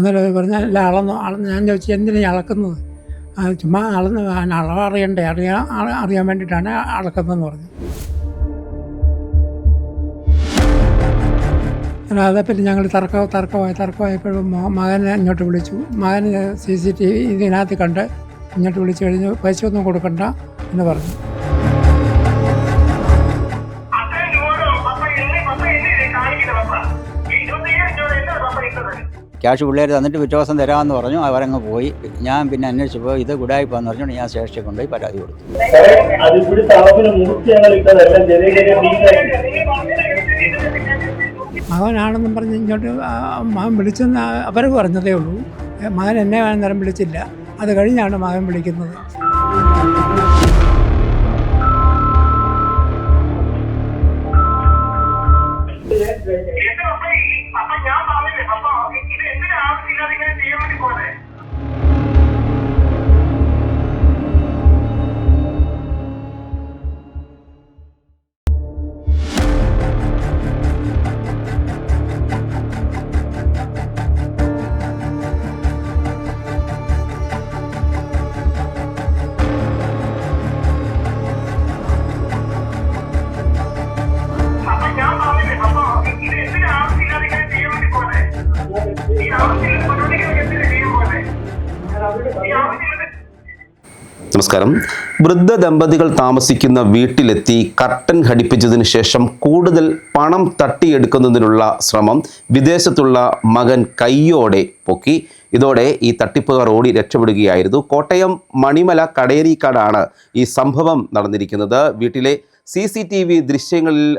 അന്നേരം പറഞ്ഞാൽ പറഞ്ഞ അല്ല അളന്നു അളന്ന് ഞാൻ ചോദിച്ചു എന്തിനാണ് അളക്കുന്നത്? ചുമ്മാ അളന്ന് അളവ് അറിയണ്ടേ അറിയാൻ അറിയാൻ വേണ്ടിയിട്ടാണ് അളക്കുന്നതെന്ന് പറഞ്ഞു. അതേപ്പറ്റി ഞങ്ങൾ തർക്ക തർക്കമായി തർക്കമായപ്പോഴും മകനെ ഇങ്ങോട്ട് വിളിച്ചു. മകന് സി സി ടി വി ഇതിനകത്ത് കണ്ട് ഇങ്ങോട്ട് വിളിച്ചു കഴിഞ്ഞ്. പൈസ ഒന്നും കൊടുക്കണ്ട എന്ന് പറഞ്ഞു. ക്യാഷ് പിള്ളേർ തന്നിട്ട് പിറ്റേ ദിവസം തരാമെന്ന് പറഞ്ഞു. അവരങ്ങ് പോയി. ഞാൻ പിന്നെ അന്വേഷിച്ചപ്പോൾ ഇത് ഗുഡായിപ്പാന്ന് പറഞ്ഞു ഞാൻ സ്റ്റേഷനിൽ കൊണ്ടുപോയി പരാതി കൊടുത്തു. മകനാണെന്നും പറഞ്ഞ് ഇങ്ങോട്ട് മകൻ വിളിച്ചെന്ന് അവർ പറഞ്ഞതേ ഉള്ളൂ. മകൻ എന്നെ വേണം നേരം വിളിച്ചില്ല. അത് കഴിഞ്ഞാണ് മകൻ വിളിക്കുന്നത്. നമസ്കാരം. വൃദ്ധ ദമ്പതികൾ താമസിക്കുന്ന വീട്ടിലെത്തി കർട്ടൻ ഘടിപ്പിച്ചതിന് ശേഷം കൂടുതൽ പണം തട്ടിയെടുക്കുന്നതിനുള്ള ശ്രമം വിദേശത്തുള്ള മകൻ കയ്യോടെ പൊക്കി. ഇതോടെ ഈ തട്ടിപ്പുകാർ ഓടി രക്ഷപ്പെടുകയായിരുന്നു. കോട്ടയം മണിമല കടേരിക്കാടാണ് ഈ സംഭവം നടന്നിരിക്കുന്നത്. വീട്ടിലെ സി സി ടി വി ദൃശ്യങ്ങളിൽ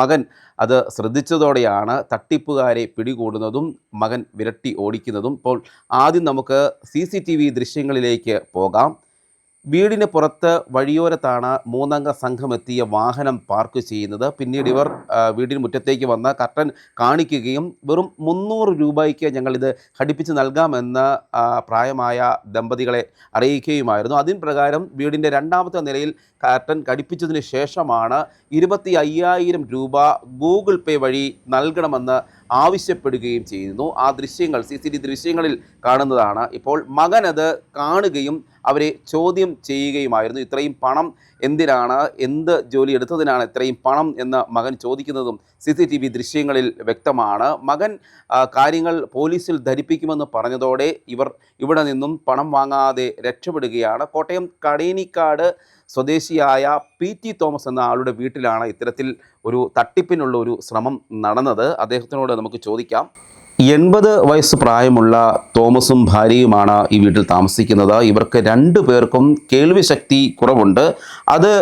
മകൻ അത് ശ്രദ്ധിച്ചതോടെയാണ് തട്ടിപ്പുകാരെ പിടികൂടുന്നതും മകൻ വിരട്ടി ഓടിക്കുന്നതും. ഇപ്പോൾ ആദ്യം നമുക്ക് സി സി ടി വി ദൃശ്യങ്ങളിലേക്ക് പോകാം. വീടിന് പുറത്ത് വഴിയോരത്താണ് മൂന്നംഗ സംഘം എത്തിയ വാഹനം പാർക്ക് ചെയ്യുന്നത്. പിന്നീട് ഇവർ വീടിന് മുറ്റത്തേക്ക് വന്ന് കർട്ടൻ കാണിക്കുകയും വെറും മുന്നൂറ് രൂപയ്ക്ക് ഞങ്ങളിത് ഘടിപ്പിച്ച് നൽകാമെന്ന് പ്രായമായ ദമ്പതികളെ അറിയിക്കുകയുമായിരുന്നു. അതിൻ പ്രകാരം വീടിന്റെ രണ്ടാമത്തെ നിലയിൽ കർട്ടൻ ഘടിപ്പിച്ചതിന് ശേഷമാണ് ഇരുപത്തി അയ്യായിരം രൂപ ഗൂഗിൾ പേ വഴി നൽകണമെന്ന് ആവശ്യപ്പെടുകയും ചെയ്യുന്നു. ആ ദൃശ്യങ്ങൾ സി സി ടി ദൃശ്യങ്ങളിൽ കാണുന്നതാണ്. ഇപ്പോൾ മകൻ അത് കാണുകയും അവരെ ചോദ്യം ചെയ്യുകയുമായിരുന്നു. ഇത്രയും പണം എന്തിനാണ് എന്ത് ജോലി എടുത്തതിനാണ് ഇത്രയും പണം എന്ന് മകൻ ചോദിക്കുന്നതും സി സി ടി വി ദൃശ്യങ്ങളിൽ വ്യക്തമാണ്. മകൻ കാര്യങ്ങൾ പോലീസിൽ ധരിപ്പിക്കുമെന്ന് പറഞ്ഞതോടെ ഇവർ ഇവിടെ നിന്നും പണം വാങ്ങാതെ രക്ഷപ്പെടുകയാണ്. കോട്ടയം കടേനിക്കാട് സ്വദേശിയായ പി ടി തോമസ് എന്ന ആളുടെ വീട്ടിലാണ് ഇത്തരത്തിൽ ഒരു തട്ടിപ്പിനുള്ള ഒരു ശ്രമം നടന്നത്. അദ്ദേഹത്തിനോട് നമുക്ക് ചോദിക്കാം. എൺപത് വയസ്സ് പ്രായമുള്ള തോമസും ഭാര്യയുമാണ് ഈ വീട്ടിൽ താമസിക്കുന്നത്. ഇവർക്ക് രണ്ടു പേർക്കും കേൾവി ശക്തി കുറവുണ്ട്. അത്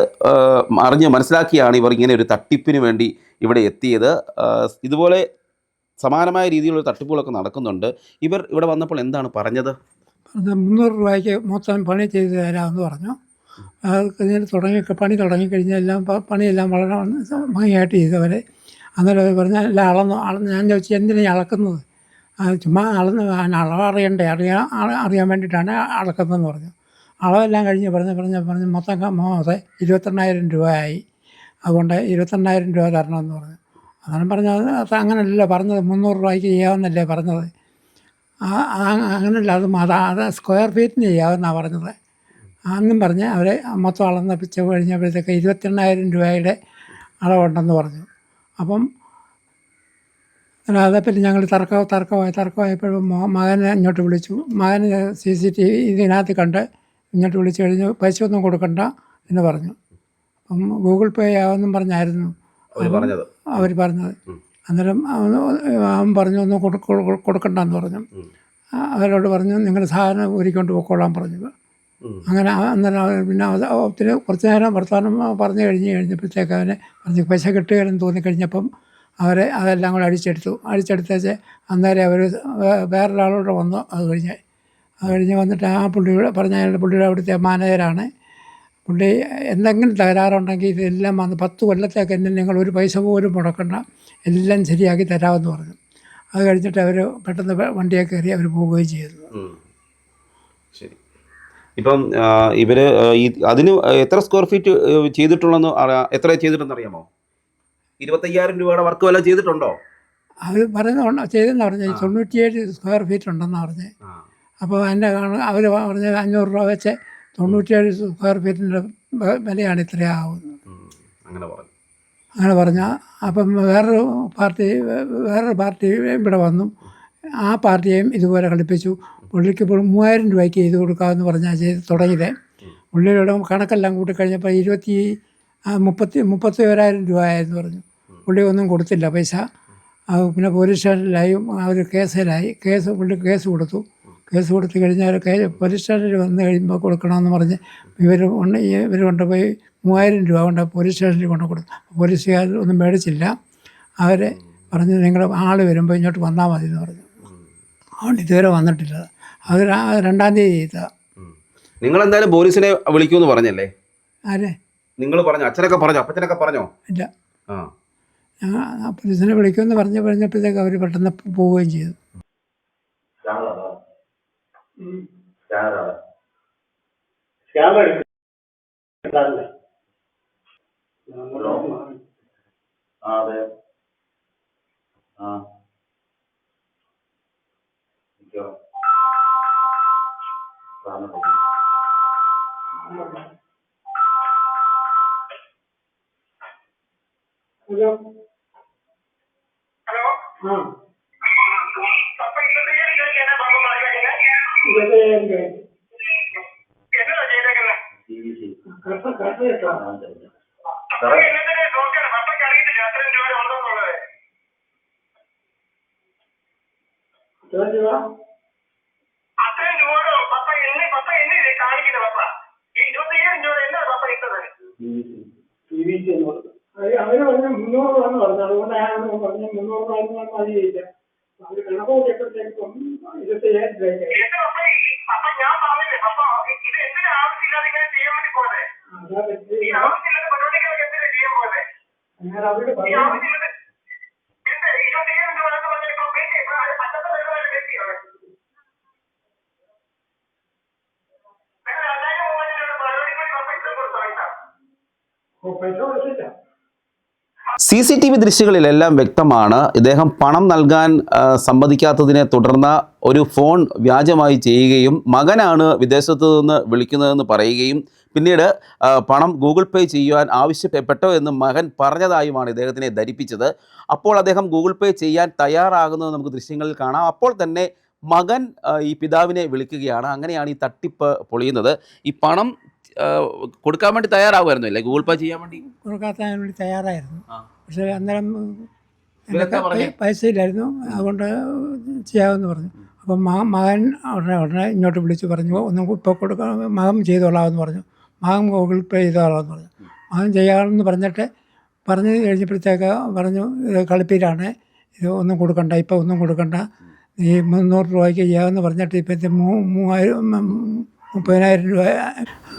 അറിഞ്ഞ് മനസ്സിലാക്കിയാണ് ഇവർ ഇങ്ങനെ ഒരു തട്ടിപ്പിന് വേണ്ടി ഇവിടെ എത്തിയത്. ഇതുപോലെ സമാനമായ രീതിയിലുള്ള തട്ടിപ്പുകളൊക്കെ നടക്കുന്നുണ്ട്. ഇവർ ഇവിടെ വന്നപ്പോൾ എന്താണ് പറഞ്ഞത്? മുന്നൂറ് രൂപയ്ക്ക് മൊത്തം പണി ചെയ്ത് തരാമെന്ന് പറഞ്ഞു. തുടങ്ങി പണി തുടങ്ങിക്കഴിഞ്ഞാൽ എല്ലാം പണിയെല്ലാം വളരെ ഭംഗിയായിട്ട് ചെയ്തവരെ. അന്നേരം അവർ പറഞ്ഞ അല്ല അളന്നു അളന്ന് ഞാൻ ചോദിച്ചു എന്തിനാണ് അളക്കുന്നത്? ചുമ്മാ അളന്ന് അതിന് അളവ് അറിയണ്ടേ അറിയാൻ അറിയാൻ വേണ്ടിയിട്ടാണ് അളക്കുന്നതെന്ന് പറഞ്ഞു. അളവെല്ലാം കഴിഞ്ഞ് പറഞ്ഞ് പറഞ്ഞ് പറഞ്ഞ് മൊത്തം മൊത്തം ഇരുപത്തെണ്ണായിരം രൂപയായി. അതുകൊണ്ട് ഇരുപത്തെണ്ണായിരം രൂപ തരണമെന്ന് പറഞ്ഞു. അതാണ് പറഞ്ഞത് അത് അങ്ങനല്ലല്ലോ പറഞ്ഞത് മുന്നൂറ് രൂപയ്ക്ക് ചെയ്യാമെന്നല്ലേ പറഞ്ഞത്. അങ്ങനല്ല അത് അത് സ്ക്വയർ ഫീറ്റിന് ചെയ്യാമെന്നാണ് പറഞ്ഞത്. അന്നും പറഞ്ഞ് അവരെ മൊത്തം അളന്നപ്പിച്ച് കഴിഞ്ഞപ്പോഴത്തേക്ക് ഇരുപത്തെണ്ണായിരം രൂപയുടെ അളവുണ്ടെന്ന് പറഞ്ഞു. അപ്പം അല്ലാതെ പിന്നെ ഞങ്ങൾ തർക്ക തർക്കമായി തർക്കമായപ്പോഴും മകനെ ഇങ്ങോട്ട് വിളിച്ചു. മകന് സി സി ടി വി ഇതിനകത്ത് കണ്ട് ഇങ്ങോട്ട് വിളിച്ചു കഴിഞ്ഞ് പൈസ ഒന്നും കൊടുക്കണ്ട എന്ന് പറഞ്ഞു. അപ്പം ഗൂഗിൾ പേ ആവെന്നും പറഞ്ഞായിരുന്നു. അവർ പറഞ്ഞത്. അന്നേരം അവൻ പറഞ്ഞു ഒന്നും കൊടു- കൊടു- കൊടുക്കണ്ടെന്ന് പറഞ്ഞു. അവരോട് പറഞ്ഞു നിങ്ങളുടെ സാധനം ഊരിക്കൊണ്ട് പോയിക്കോളാൻ പറഞ്ഞു. അങ്ങനെ അന്നേരം പിന്നെ അത് ഒത്തിരി കുറച്ച് നേരം വർത്തമാനം പറഞ്ഞു കഴിഞ്ഞ് കഴിഞ്ഞപ്പോഴത്തേക്ക് അവന് പറഞ്ഞ് പൈസ കിട്ടുകയെന്ന് തോന്നിക്കഴിഞ്ഞപ്പം അവരെ അതെല്ലാം കൂടെ അടിച്ചെടുത്തു. അടിച്ചെടുത്തേച്ച് അന്നേരം അവർ വേറൊരാളോട് വന്നു. അത് കഴിഞ്ഞ് അത് കഴിഞ്ഞ് വന്നിട്ട് ആ പുള്ളിയുടെ പറഞ്ഞ പുള്ളിയുടെ അവിടുത്തെ മാനേജരാണ്. പുള്ളി എന്തെങ്കിലും തകരാറുണ്ടെങ്കിൽ ഇതെല്ലാം വന്ന് പത്ത് കൊല്ലത്തേക്ക് എന്നെ നിങ്ങൾ ഒരു പൈസ പോലും മുടക്കണ്ട. എല്ലാം ശരിയാക്കി തരാമെന്ന് പറഞ്ഞു. അത് കഴിഞ്ഞിട്ട് അവർ പെട്ടെന്ന് വണ്ടിയെ കയറി അവർ പോവുകയും ചെയ്തു. ശരി. ഇപ്പം ഇവർ ഈ അതിന് എത്ര സ്ക്വയർ ഫീറ്റ് ചെയ്തിട്ടുള്ളതെന്ന് എത്ര ചെയ്തിട്ടുണ്ടെന്ന് അറിയാമോ ഇരുപത്തയ്യായിരം രൂപയുടെ വർക്ക് വല്ലതും ചെയ്തിട്ടുണ്ടോ? അവർ പറയുന്ന ചെയ്തെന്ന് പറഞ്ഞത്. തൊണ്ണൂറ്റിയേഴ് സ്ക്വയർ ഫീറ്റ് ഉണ്ടെന്ന് പറഞ്ഞത്. അപ്പോൾ എന്റെ അവർ പറഞ്ഞത് അഞ്ഞൂറ് രൂപ വെച്ച് തൊണ്ണൂറ്റിയേഴ് സ്ക്വയർ ഫീറ്റിന്റെ വിലയാണ് ഇത്രയാവുന്നത് അങ്ങനെ പറഞ്ഞു. അങ്ങനെ പറഞ്ഞാൽ അപ്പം വേറൊരു പാർട്ടി വേറൊരു പാർട്ടി ഇവിടെ വന്നു. ആ പാർട്ടിയെയും ഇതുപോലെ കളിപ്പിച്ചു. പുള്ളിക്ക് മൂവായിരം രൂപയ്ക്ക് ചെയ്ത് കൊടുക്കാമെന്ന് പറഞ്ഞാൽ ചെയ്ത് തുടങ്ങിയത്. പുള്ളിയുടെ കണക്കെല്ലാം കൂട്ടിക്കഴിഞ്ഞപ്പോൾ ഇരുപത്തി മുപ്പത്തി മുപ്പത്തി ഒരായിരം രൂപ ആയെന്ന് പറഞ്ഞു. പുള്ളി ഒന്നും കൊടുത്തില്ല പൈസ. പിന്നെ പോലീസ് സ്റ്റേഷനിലായി അവർ കേസിലായി. കേസ് പുള്ളി കേസ് കൊടുത്തു. കേസ് കൊടുത്തു കഴിഞ്ഞാൽ പോലീസ് സ്റ്റേഷനിൽ വന്ന് കഴിയുമ്പോൾ കൊടുക്കണമെന്ന് പറഞ്ഞ് ഇവർ കൊണ്ട് ഇവർ കൊണ്ടുപോയി മൂവായിരം രൂപ കൊണ്ട് പോലീസ് സ്റ്റേഷനിൽ കൊണ്ട് കൊടുത്തു. പോലീസുകാർ ഒന്നും മേടിച്ചില്ല. അവരെ പറഞ്ഞു നിങ്ങൾ ആൾ വരുമ്പോൾ ഇങ്ങോട്ട് വന്നാൽ മതി എന്ന് പറഞ്ഞു. അതുകൊണ്ട് ഇതുവരെ വന്നിട്ടില്ല. അത് രണ്ടാം തീയതി ചെയ്താ. നിങ്ങൾ എന്തായാലും പോലീസിനെ വിളിക്കുമെന്ന് പറഞ്ഞല്ലേ? ആരെ? നിങ്ങൾ പറഞ്ഞു അച്ഛനൊക്കെ പറഞ്ഞു അപ്പച്ചനൊക്കെ പറഞ്ഞോ? ഇല്ല. ആ. പോലീസിനെ വിളിക്കുമെന്ന് പറഞ്ഞു പറഞ്ഞപ്പോഴത്തേക്ക് അവർ പെട്ടെന്ന് പോവുകയും ചെയ്തു. അതെ ആ പപ്പയ്ക്ക് അറിയത്തില്ല. അത്രയും രൂപ പപ്പ എന്നെ പപ്പ എന്നെ കാണിക്കുന്നത് പപ്പ ഇരുപത്തയ്യായിരം രൂപ എന്നാ പപ്പ ഇട്ടത്. എന്ന് അവർ പറഞ്ഞ മുന്നൂറ് രൂപ എന്ന് പറഞ്ഞു. അതുകൊണ്ട് അയാൾ പറഞ്ഞ മുന്നൂറ് രൂപ എന്ന് പറഞ്ഞാൽ മതി ചോദിച്ച അവർ കണക്ക് കൂട്ടിയപ്പോഴത്തേക്കും ഇരുപത്തയ്യായിരം രൂപയ്ക്ക് എന്റെ പപ്പ ഈ- പപ്പ ഞാൻ പറഞ്ഞില്ലേ പപ്പ ഇത് എന്തിനാ ആവശ്യമില്ലാതെ ഇങ്ങനെ ചെയ്യാൻ വേണ്ടി പോന്നെ അതാ പറ്റി ഈ ആവശ്യമില്ലാത്ത പരിപാടികളൊക്കെ എന്തിനാ ചെയ്യാൻ ഞാൻ അവരോട് പറഞ്ഞു ആവശ്യമില്ലാത്ത എന്ത് രൂപ എന്ന് പറഞ്ഞാൽ ഇപ്പൊ വേണ്ടി പണ്ടത്തെ പരിപാടി വേണ്ടിയാണ് വേറെ രണ്ടായിരം മൂവായിരം രൂപ പരിപാടിക്ക് വേണ്ടി പപ്പ ഇത്ര കൊടുത്തു പൈസ? പൈസ കൊടുത്തില്ല. സി സി ടി വി ദൃശ്യങ്ങളിലെല്ലാം വ്യക്തമാണ്. ഇദ്ദേഹം പണം നൽകാൻ സമ്മതിക്കാത്തതിനെ തുടർന്ന് ഒരു ഫോൺ വ്യാജമായി ചെയ്യുകയും മകനാണ് വിദേശത്തു നിന്ന് വിളിക്കുന്നതെന്ന് പറയുകയും പിന്നീട് പണം ഗൂഗിൾ പേ ചെയ്യുവാൻ ആവശ്യപ്പെട്ടോ എന്ന് മകൻ പറഞ്ഞതായുമാണ് ഇദ്ദേഹത്തിനെ ധരിപ്പിച്ചത്. അപ്പോൾ അദ്ദേഹം ഗൂഗിൾ പേ ചെയ്യാൻ തയ്യാറാകുന്നത് നമുക്ക് ദൃശ്യങ്ങളിൽ കാണാം. അപ്പോൾ തന്നെ മകൻ ഈ പിതാവിനെ വിളിക്കുകയാണ്. അങ്ങനെയാണ് ഈ തട്ടിപ്പ് പൊളിയുന്നത്. ഈ പണം കൊടുക്കാൻ വേണ്ടി തയ്യാറാവുമായിരുന്നു? അല്ലേ? ഗൂഗിൾ പേ ചെയ്യാൻ വേണ്ടി? കൊടുക്കാൻ വേണ്ടി തയ്യാറായിരുന്നു. പക്ഷേ അന്നേരം പൈസ ഇല്ലായിരുന്നു അതുകൊണ്ട് ചെയ്യാമെന്ന് പറഞ്ഞു. അപ്പം മകൻ മകൻ ഉടനെ ഉടനെ ഇങ്ങോട്ട് വിളിച്ച് പറഞ്ഞു ഒന്നും ഇപ്പോൾ കൊടുക്കാൻ മകം ചെയ്തോളാമെന്ന് പറഞ്ഞു. മകം ഗൂഗിൾ പേ ചെയ്തോളാമെന്ന് പറഞ്ഞു. മകൻ ചെയ്യാമെന്ന് പറഞ്ഞിട്ട് പറഞ്ഞ് കഴിഞ്ഞപ്പോഴത്തേക്ക് പറഞ്ഞു ഇത് കളിപ്പീരാണ്. ഇത് ഒന്നും കൊടുക്കണ്ട. ഇപ്പം ഒന്നും കൊടുക്കണ്ട. ഈ മുന്നൂറ് രൂപയ്ക്ക് ചെയ്യാമെന്ന് പറഞ്ഞിട്ട് ഇപ്പോഴത്തെ മൂ മൂവായിരം മുപ്പതിനായിരം രൂപ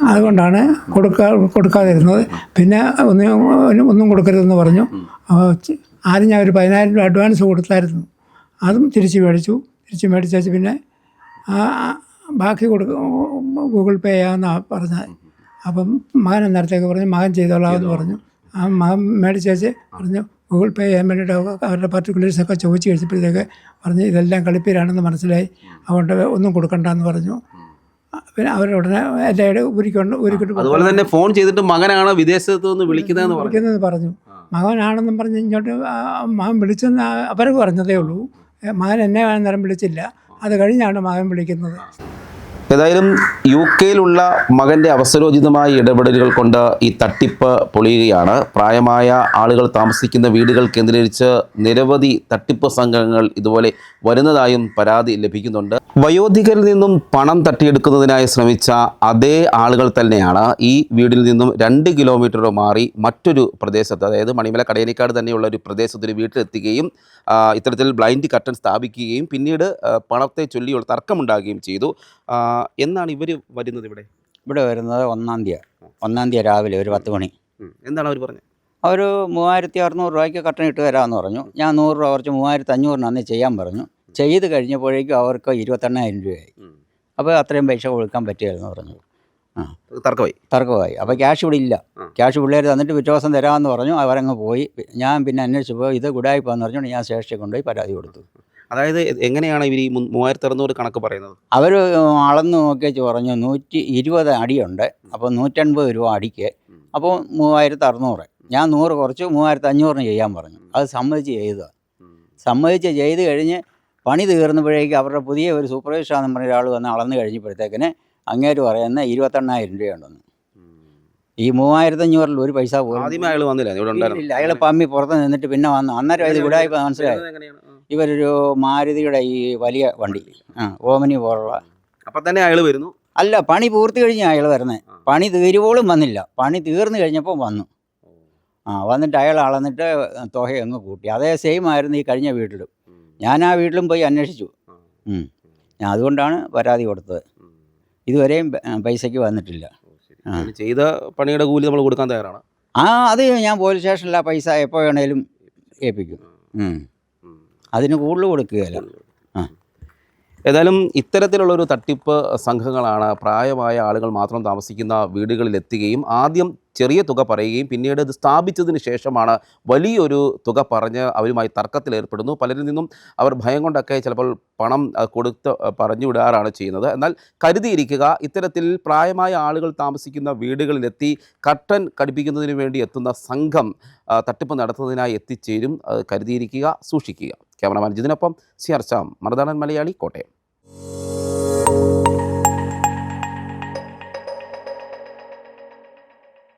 അതുകൊണ്ടാണ് കൊടുക്കാ കൊടുക്കാതിരുന്നത്. പിന്നെ ഒന്നും ഒന്നും കൊടുക്കരുതെന്ന് പറഞ്ഞു. ആദ്യം ഞാൻ ഒരു പതിനായിരം രൂപ അഡ്വാൻസ് കൊടുത്തായിരുന്നു. അതും തിരിച്ച് മേടിച്ചു. തിരിച്ച് മേടിച്ചു പിന്നെ ബാക്കി കൊടുക്ക ഗൂഗിൾ പേ ചെയ്യാമെന്നാണ് പറഞ്ഞത്. അപ്പം മകൻ അന്നേരത്തേക്ക് പറഞ്ഞു മകൻ ചെയ്തോളാമെന്ന് പറഞ്ഞു. ആ മകൻ മേടിച്ചേച്ച് പറഞ്ഞു ഗൂഗിൾ പേ ചെയ്യാൻ വേണ്ടിയിട്ട് അവ- അവരുടെ പർട്ടിക്കുലേഴ്സൊക്കെ ചോദിച്ച് കഴിച്ചപ്പോഴത്തേക്ക് പറഞ്ഞ് ഇതെല്ലാം കളിപ്പീരാണെന്ന് മനസ്സിലായി. അതുകൊണ്ട് ഒന്നും കൊടുക്കണ്ടെന്ന് പറഞ്ഞു. പിന്നെ അവരുടനെ എന്റെ ഉരുക്കൊണ്ട് ഉരുക്കിട്ട് അതുപോലെ തന്നെ ഫോൺ ചെയ്തിട്ട് മകനാണ് വിദേശത്ത് നിന്ന് വിളിക്കുന്നതെന്ന് വിളിക്കുന്നതെന്ന് പറഞ്ഞു? മകനാണെന്നും പറഞ്ഞ് ഇങ്ങോട്ട് മകൻ വിളിച്ചെന്ന് അവർ പറഞ്ഞതേ ഉള്ളൂ. മകൻ എന്നെ അന്നേരം വിളിച്ചില്ല. അത് കഴിഞ്ഞാണ് മകൻ വിളിക്കുന്നത്. ഏതായാലും യു കെയിലുള്ള മകന്റെ അവസരോചിതമായ ഇടപെടലുകൾ കൊണ്ട് ഈ തട്ടിപ്പ് പൊളിയുകയാണ്. പ്രായമായ ആളുകൾ താമസിക്കുന്ന വീടുകൾ കേന്ദ്രീകരിച്ച് നിരവധി തട്ടിപ്പ് സംഘങ്ങൾ ഇതുപോലെ വരുന്നതായും പരാതി ലഭിക്കുന്നുണ്ട്. വയോധികരിൽ നിന്നും പണം തട്ടിയെടുക്കുന്നതിനായി ശ്രമിച്ച അതേ ആളുകൾ തന്നെയാണ് ഈ വീടിൽ നിന്നും രണ്ട് കിലോമീറ്റർ മാറി മറ്റൊരു പ്രദേശത്ത് അതായത് മണിമല കടയനിക്കാട് തന്നെയുള്ള ഒരു പ്രദേശത്ത് വീട്ടിലെത്തുകയും ഇത്തരത്തിൽ ബ്ലൈൻഡ് കർട്ടൻ സ്ഥാപിക്കുകയും പിന്നീട് പണത്തെ ചൊല്ലിയുള്ള തർക്കമുണ്ടാകുകയും ചെയ്തു. എന്നാണ് ഇവർ വരുന്നത് ഇവിടെ? ഇവിടെ വരുന്നത് ഒന്നാം തീയതി. ഒന്നാം തീയതി രാവിലെ ഒരു പത്ത് മണി. എന്താണ് അവർ പറഞ്ഞത്? അവർ മൂവായിരത്തി അറുന്നൂറ് രൂപയ്ക്ക് കട്ടൺ ഇട്ട് തരാമെന്ന് പറഞ്ഞു. ഞാൻ നൂറ് രൂപ കുറച്ച് മൂവായിരത്തി അഞ്ഞൂറിന് അന്ന് ചെയ്യാൻ പറഞ്ഞു. ചെയ്ത് കഴിഞ്ഞപ്പോഴേക്കും അവർക്ക് ഇരുപത്തെണ്ണായിരം രൂപയായി. അപ്പോൾ അത്രയും പൈസ കൊടുക്കാൻ പറ്റിയായിരുന്നു പറഞ്ഞു. ആ. തർക്കമായി? തർക്കമായി. അപ്പോൾ ക്യാഷ് ഇവിടെ ഇല്ല. ക്യാഷ് പിള്ളേർ തന്നിട്ട് പിറ്റേ ദിവസം തരാമെന്ന് പറഞ്ഞു. അവരങ്ങ് പോയി. ഞാൻ പിന്നെ അന്വേഷിച്ചപ്പോൾ ഇത് ഗുഡായി പോകാമെന്ന് പറഞ്ഞുകൊണ്ട് ഞാൻ സ്റ്റേഷനിൽ കൊണ്ടുപോയി പരാതി കൊടുത്തു. അതായത് എങ്ങനെയാണ് ഇവർ ഈ മൂവായിരത്തി അറുന്നൂറ് കണക്ക് പറയുന്നത്? അവർ അളന്ന് നോക്കിയേച്ച് പറഞ്ഞു നൂറ്റി ഇരുപത് അടിയുണ്ട്. അപ്പോൾ നൂറ്റൻപത് രൂപ അടിക്ക്. അപ്പോൾ മൂവായിരത്തി അറുന്നൂറ് ഞാൻ നൂറ് കുറച്ച് മൂവായിരത്തി അഞ്ഞൂറിന് ചെയ്യാൻ പറഞ്ഞു. അത് സമ്മതിച്ച് ചെയ്തതാണ് സമ്മതിച്ച് ചെയ്ത് കഴിഞ്ഞ് പണി തീർന്നപ്പോഴേക്ക് അവരുടെ പുതിയ ഒരു സൂപ്പർവൈസർ ആണെന്ന് പറഞ്ഞ ഒരാൾ വന്ന് അളന്ന് കഴിഞ്ഞപ്പോഴത്തേക്കിന് അങ്ങേര് പറയുന്ന ഇരുപത്തെണ്ണായിരം രൂപയുണ്ടെന്ന് ഈ മൂവായിരത്തി അഞ്ഞൂറിൽ ഒരു പൈസ പോലും ആദ്യമേ അയാൾ വന്നില്ല ഇവിടെ ഇല്ല അയാൾ പമ്മി പുറത്ത് നിന്നിട്ട് പിന്നെ വന്നു. അന്നേരം ഇത് ഗുഡായി മനസ്സിലായി. ഇവരൊരു മാരുതിയുടെ ഈ വലിയ വണ്ടി. ആ ഓമനി പോലുള്ള. അപ്പൊ തന്നെ അയാൾ വരുന്നു. അല്ല പണി പൂർത്തി കഴിഞ്ഞാൽ അയാൾ വരുന്നത്. പണി തീരുവോളും വന്നില്ല. പണി തീർന്നു കഴിഞ്ഞപ്പോൾ വന്നു. ആ വന്നിട്ട് അയാൾ അളന്നിട്ട് തുക അങ്ങ് കൂട്ടി. അതേ സെയിം ആയിരുന്നു ഈ കഴിഞ്ഞ വീട്ടിലും. ഞാൻ ആ വീട്ടിലും പോയി അന്വേഷിച്ചു. ഞാൻ അതുകൊണ്ടാണ് പരാതി കൊടുത്തത്. ഇതുവരെയും പൈസയ്ക്ക് വന്നിട്ടില്ല. ചെയ്ത പണിയുടെ കൂലി നമ്മൾ കൊടുക്കാൻ തയ്യാറാണ്. ആ അത് ഞാൻ പോലീസ് സ്റ്റേഷനിൽ ആ പൈസ എപ്പോൾ വേണേലും ഏൽപ്പിക്കും. അതിന് കൂടുതൽ കൊടുക്കുകയല്ല. ഏതായാലും ഇത്തരത്തിലുള്ള ഒരു തട്ടിപ്പ് സംഘങ്ങളാണ് പ്രായമായ ആളുകൾ മാത്രം താമസിക്കുന്ന വീടുകളിൽ എത്തുകയും ആദ്യം ചെറിയ തുക പറയുകയും പിന്നീട് ഇത് സ്ഥാപിച്ചതിന് ശേഷമാണ് വലിയൊരു തുക പറഞ്ഞ് അവരുമായി തർക്കത്തിലേർപ്പെടുന്നു പലരിൽ നിന്നും അവർ ഭയം കൊണ്ടൊക്കെ ചിലപ്പോൾ പണം കൊടുത്ത് പറഞ്ഞു വിടാറാണ് ചെയ്യുന്നത്. എന്നാൽ കരുതിയിരിക്കുക ഇത്തരത്തിൽ പ്രായമായ ആളുകൾ താമസിക്കുന്ന വീടുകളിലെത്തി കട്ടൻ കടിപ്പിക്കുന്നതിന് വേണ്ടി എത്തുന്ന സംഘം തട്ടിപ്പ് നടത്തുന്നതിനായി എത്തിച്ചേരും. കരുതിയിരിക്കുക സൂക്ഷിക്കുക. ക്യാമറമാൻ ജിതിനൊപ്പം സി ആർ മലയാളി കോട്ടയം.